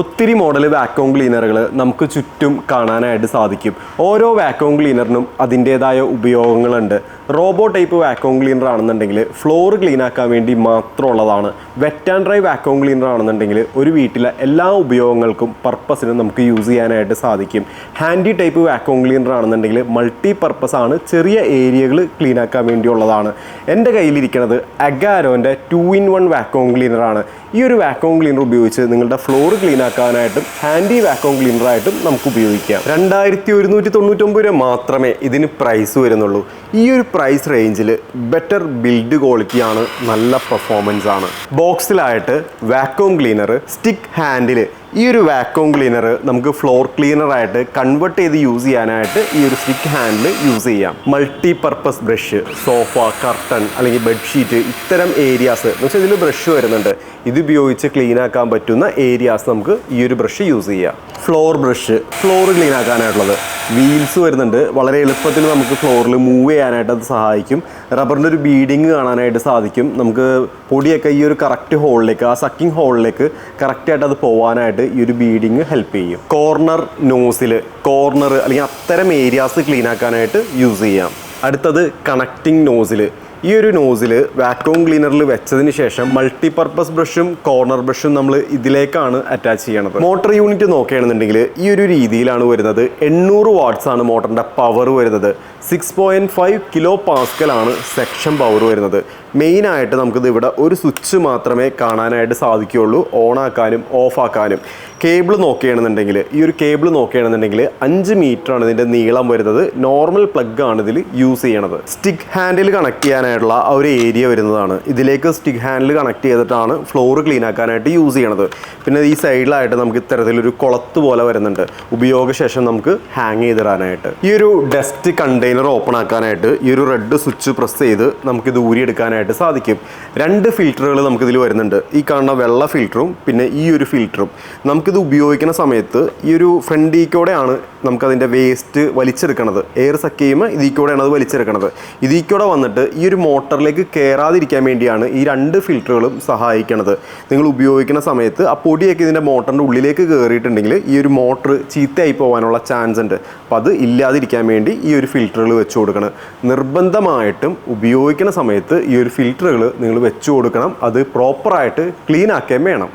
ഒത്തിരി model vacuum ക്ലീനറുകൾ നമുക്ക് ചുറ്റും കാണാനായിട്ട് സാധിക്കും. ഓരോ വാക്വം ക്ലീനറിനും അതിന്റേതായ ഉപയോഗങ്ങളുണ്ട്. റോബോ ടൈപ്പ് വാക്വം ക്ലീനർ ആണെന്നുണ്ടെങ്കിൽ ഫ്ലോർ ക്ലീൻ ആക്കാൻ വേണ്ടി മാത്രമുള്ളതാണ്. Wet and dry vacuum cleaner ആണെന്നുണ്ടെങ്കിൽ ഒരു വീട്ടിലെ എല്ലാ ഉപയോഗങ്ങൾക്കും പർപ്പസിനും നമുക്ക് യൂസ് ചെയ്യാനായിട്ട് സാധിക്കും. ഹാൻഡി ടൈപ്പ് വാക്വം ക്ലീനർ ആണെന്നുണ്ടെങ്കിൽ മൾട്ടി പർപ്പസ് ആണ്. ചെറിയ ഏരിയകൾ ക്ലീൻ ആക്കാൻ വേണ്ടിയുള്ളതാണ്. എന്റെ കയ്യിലിരിക്കുന്നത് അഗാരോന്റെ ടു ഇൻ വൺ വാക്വം ക്ലീനറാണ് ഈ ഒരു വാക്വം ക്ലീനർ ഉപയോഗിച്ച് നിങ്ങളുടെ ഫ്ലോർ ക്ലീൻ ആക്കാനായിട്ടും ഹാൻഡി വാക്വം ക്ലീനറായിട്ടും നമുക്ക് ഉപയോഗിക്കാം. രണ്ടായിരത്തി ഒരുന്നൂറ്റി തൊണ്ണൂറ്റൊമ്പത് രൂപ മാത്രമേ ഇതിന് പ്രൈസ് വരുന്നുള്ളൂ. ഈ ഒരു പ്രൈസ് റേഞ്ചിൽ ബെറ്റർ ബിൽഡ് ക്വാളിറ്റിയാണ് നല്ല പെർഫോമൻസ് ആണ്. ബോക്സിലായിട്ട് വാക്വം ക്ലീനർ സ്റ്റിക്ക് ഹാൻഡിൽ ഈ ഒരു വാക്യൂം ക്ലീനർ നമുക്ക് ഫ്ലോർ ക്ലീനറായിട്ട് കൺവേർട്ട് ചെയ്ത് യൂസ് ചെയ്യാനായിട്ട് ഈ ഒരു സ്റ്റിക്ക് ഹാൻഡിൽ യൂസ് ചെയ്യാം. Multi purpose brush sofa curtain അല്ലെങ്കിൽ ബെഡ്ഷീറ്റ് ഇത്തരം ഏരിയാസ് എന്ന് വെച്ചാൽ ഇതിൽ ബ്രഷ് വരുന്നുണ്ട്. ഇത് ഉപയോഗിച്ച് ക്ലീൻ ആക്കാൻ പറ്റുന്ന ഏരിയാസ് നമുക്ക് ഈ ഒരു ബ്രഷ് യൂസ് ചെയ്യാം. ഫ്ലോർ ബ്രഷ് ഫ്ലോർ ക്ലീൻ ആക്കാനായിട്ടുള്ളത്. വീൽസ് വരുന്നുണ്ട്. വളരെ എളുപ്പത്തിൽ നമുക്ക് ഫ്ലോറിൽ മൂവ് ചെയ്യാനായിട്ട് അത് സഹായിക്കും. റബ്ബറിന്റെ ഒരു ബീഡിങ് കാണാനായിട്ട് സാധിക്കും. നമുക്ക് പൊടിയൊക്കെ ഈ ഒരു കറക്റ്റ് ഹോളിലേക്ക് ആ സക്കിംഗ് ഹോളിലേക്ക് കറക്റ്റായിട്ട് അത് പോകാനായിട്ട് ഈ ഒരു ബീഡിങ് ഹെൽപ്പ് ചെയ്യും. കോർണർ നോസിൽ കോർണർ അല്ലെങ്കിൽ അത്തരം ഏരിയാസ് ക്ലീൻ ആക്കാനായിട്ട് യൂസ് ചെയ്യാം. അടുത്തത് കണക്റ്റിംഗ് നോസിൽ ഈ ഒരു നോസിൽ വാക്യൂം ക്ലീനറിൽ വെച്ചതിന് ശേഷം മൾട്ടിപർപ്പസ് ബ്രഷും കോർണർ ബ്രഷും നമ്മൾ ഇതിലേക്കാണ് അറ്റാച്ച് ചെയ്യണത്. മോട്ടോർ യൂണിറ്റ് നോക്കുകയാണെന്നുണ്ടെങ്കിൽ ഈ ഒരു രീതിയിലാണ് വരുന്നത്. എണ്ണൂറ് വാട്ട്സ് ആണ് മോട്ടറിന്റെ പവർ വരുന്നത്. സിക്സ് പോയിന്റ് ഫൈവ് കിലോ പാസ്കലാണ് സെക്ഷൻ പവർ വരുന്നത്. മെയിനായിട്ട് നമുക്കിത് ഇവിടെ ഒരു സ്വിച്ച് മാത്രമേ കാണാനായിട്ട് സാധിക്കുകയുള്ളൂ. ഓൺ ആക്കാനും ഓഫ് ആക്കാനും. കേബിൾ നോക്കുകയാണെന്നുണ്ടെങ്കിൽ ഈ ഒരു കേബിൾ നോക്കുകയാണെന്നുണ്ടെങ്കിൽ അഞ്ച് ആണ് ഇതിന്റെ നീളം വരുന്നത്. നോർമൽ പ്ലഗ് ആണ് ഇതിൽ യൂസ് ചെയ്യണത്. സ്റ്റിക്ക് ഹാൻഡിൽ കണക്ട് ചെയ്യാനായിട്ടുള്ള ആ ഒരു ഏരിയ വരുന്നതാണ്. ഇതിലേക്ക് സ്റ്റിക്ക് ഹാൻഡിൽ കണക്ട് ചെയ്തിട്ടാണ് ഫ്ലോർ ക്ലീൻ ആക്കാനായിട്ട് യൂസ് ചെയ്യണത്. പിന്നെ ഈ സൈഡിലായിട്ട് നമുക്ക് ഇത്തരത്തിലൊരു കുളത്ത് പോലെ വരുന്നുണ്ട്. ഉപയോഗശേഷം നമുക്ക് ഹാങ് ചെയ്തിടാനായിട്ട്. ഈ ഒരു ഡസ്റ്റ് കണ്ടെയ്നർ ഓപ്പൺ ആക്കാനായിട്ട് ഈ ഒരു റെഡ് സ്വിച്ച് പ്രസ് ചെയ്ത് നമുക്കിത് ഊരിയെടുക്കാനായിട്ട് സാധിക്കും. രണ്ട് ഫിൽറ്ററുകൾ നമുക്കിതിൽ വരുന്നുണ്ട്. ഈ കാണുന്ന വെള്ള ഫിൽറ്ററും പിന്നെ ഈ ഒരു ഫിൽറ്ററും നമുക്കിത് ഉപയോഗിക്കുന്ന സമയത്ത് ഈ ഒരു ഫ്രണ്ട് ഈക്കോടെയാണ് നമുക്കതിന്റെ വേസ്റ്റ് വലിച്ചെടുക്കണത്. എയർ സക്ക് ചെയ്യുമ്പോൾ ഇതിൽ അത് വലിച്ചെടുക്കണത്. ഇതിൽ കൂടെ വന്നിട്ട് ഈ ഒരു മോട്ടറിലേക്ക് കയറാതിരിക്കാൻ വേണ്ടിയാണ് ഈ രണ്ട് ഫിൽറ്ററുകളും സഹായിക്കണത്. നിങ്ങൾ ഉപയോഗിക്കുന്ന സമയത്ത് ആ പൊടിയൊക്കെ ഇതിന്റെ മോട്ടറിന്റെ ഉള്ളിലേക്ക് കയറിയിട്ടുണ്ടെങ്കിൽ ഈ ഒരു മോട്ടർ ചീത്തയായി പോകാനുള്ള ചാൻസ് ഉണ്ട്. അപ്പോൾ അത് ഇല്ലാതിരിക്കാൻ വേണ്ടി ഈ ഒരു ഫിൽറ്ററുകൾ വെച്ച് കൊടുക്കണം. നിർബന്ധമായിട്ടും ഉപയോഗിക്കുന്ന സമയത്ത് ഈ ഒരു ഫിൽറ്ററുകൾ നിങ്ങൾ വെച്ച് കൊടുക്കണം. അത് പ്രോപ്പറായിട്ട് ക്ലീൻ ആക്കുകയും വേണം.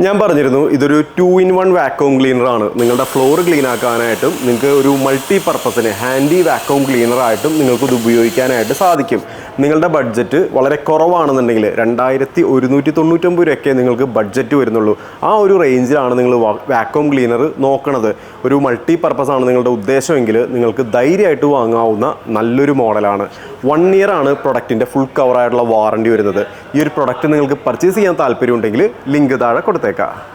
ഞാൻ പറഞ്ഞിരുന്നു ഇതൊരു two in one vacuum cleaner ആണ്. നിങ്ങളുടെ ഫ്ലോർ ക്ലീൻ ആക്കാനായിട്ടും നിങ്ങൾക്ക് ഒരു മൾട്ടി പർപ്പസിന് ഹാൻഡി വാക്വം ക്ലീനറായിട്ടും നിങ്ങൾക്ക് ഇത് ഉപയോഗിക്കാനായിട്ട് സാധിക്കും. നിങ്ങളുടെ ബഡ്ജറ്റ് വളരെ കുറവാണെന്നുണ്ടെങ്കിൽ രണ്ടായിരത്തി ഒരുന്നൂറ്റി തൊണ്ണൂറ്റൊമ്പത് രൂപയൊക്കെ നിങ്ങൾക്ക് ബഡ്ജറ്റ് വരുന്നുള്ളൂ. ആ ഒരു റേഞ്ചിലാണ് നിങ്ങൾ വാക്വം ക്ലീനർ നോക്കണത്. ഒരു മൾട്ടി പർപ്പസ് ആണ് നിങ്ങളുടെ ഉദ്ദേശമെങ്കിൽ നിങ്ങൾക്ക് ധൈര്യമായിട്ട് വാങ്ങാവുന്ന നല്ലൊരു മോഡലാണ്. വൺ ഇയർ ആണ് പ്രൊഡക്റ്റിന്റെ ഫുൾ കവറായിട്ടുള്ള വാറണ്ടി വരുന്നത്. ഈ ഒരു പ്രൊഡക്റ്റ് നിങ്ങൾക്ക് പർച്ചേസ് ചെയ്യാൻ താല്പര്യമുണ്ടെങ്കിൽ ലിങ്ക് താഴെ करते का